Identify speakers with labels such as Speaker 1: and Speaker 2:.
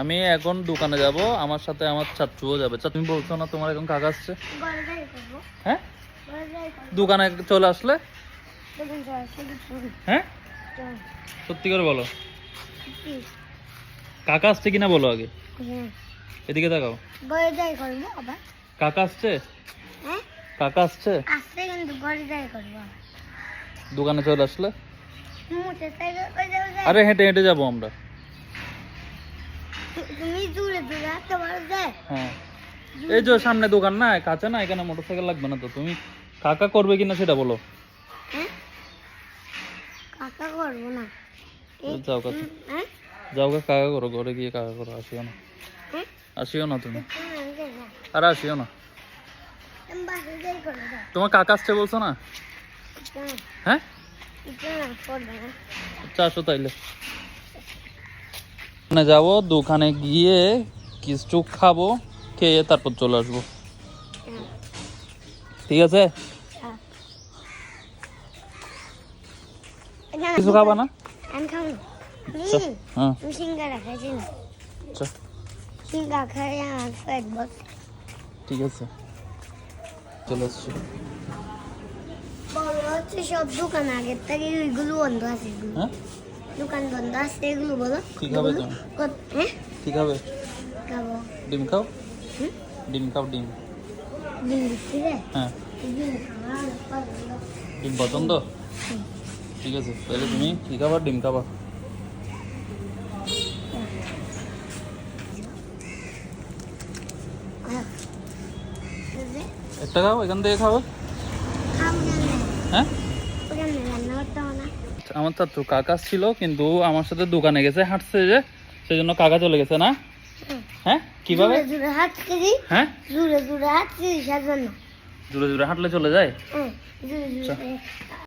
Speaker 1: আমি এখন দোকানে যাব আমার সাথে আমার চাচুও যাবে। তুমি বলছো না তোমার এখন কাকা আসছে? হ্যাঁ? দোকানে চলে আসলে? হ্যাঁ? সত্যি করে বলো। কাকা আসছে কিনা বলো আগে।
Speaker 2: হ্যাঁ।
Speaker 1: এদিকে তাকাও।
Speaker 2: আবার।
Speaker 1: কাকা আসছে?
Speaker 2: হ্যাঁ?
Speaker 1: কাকা আসছে? দোকানে চলে আসলে? আরে হেঁটে হেঁটে যাব আমরা।
Speaker 2: তুমি দূরে দূরে
Speaker 1: হ্যাঁ। এই যে সামনে দোকান না কাছে না এখানে মোটরসাইকেল লাগবে না তো। তুমি কাকা করবে কিনা সেটা বলো।
Speaker 2: হ্যাঁ? কাকা করব না।
Speaker 1: যাও কাছে।
Speaker 2: হ্যাঁ?
Speaker 1: যাও কাকা করো ঘরে গিয়ে কাকা করো আসিও না। আসিও না তুমি। আরে আসিও না। তোমার কাকা আসছে বলছো না? হ্যাঁ? আসো তাইলে। দোকানে যাব দোকানে গিয়ে কিছু খাব খেয়ে তারপর চলে আসব। ঠিক আছে? কিছু খাবা না? হ্যাঁ। ঠিক আছে। চলে আসছি।
Speaker 2: সব দোকান আগের থেকে ওইগুলো বন্ধ আছে।
Speaker 1: হ্যাঁ?
Speaker 2: দোকান বন্ধ আছে এগুলো বলো।
Speaker 1: কি খাবে তুমি?
Speaker 2: হ্যাঁ?
Speaker 1: কি খাবে?
Speaker 2: খাব।
Speaker 1: ডিম খাও? ডিম খাও ডিম।
Speaker 2: ডিম দিচ্ছি রে।
Speaker 1: হ্যাঁ।
Speaker 2: ডিম পছন্দ।
Speaker 1: ঠিক আছে তাহলে তুমি কি খাবার ডিম খাবা।
Speaker 2: এই যে,
Speaker 1: একটা খাও এখান থেকে
Speaker 2: না।
Speaker 1: হ্যাঁ? আমার ছাত্র কাকা ছিল কিন্তু আমার সাথে দোকানে গেছে হাঁটছে যে সেই জন্য কাকা চলে গেছে না? হ্যাঁ? কীভাবে? হ্যাঁ?
Speaker 2: জুড়ে জুড়ে
Speaker 1: জোরে জোরে হাঁটলে চলে যায়?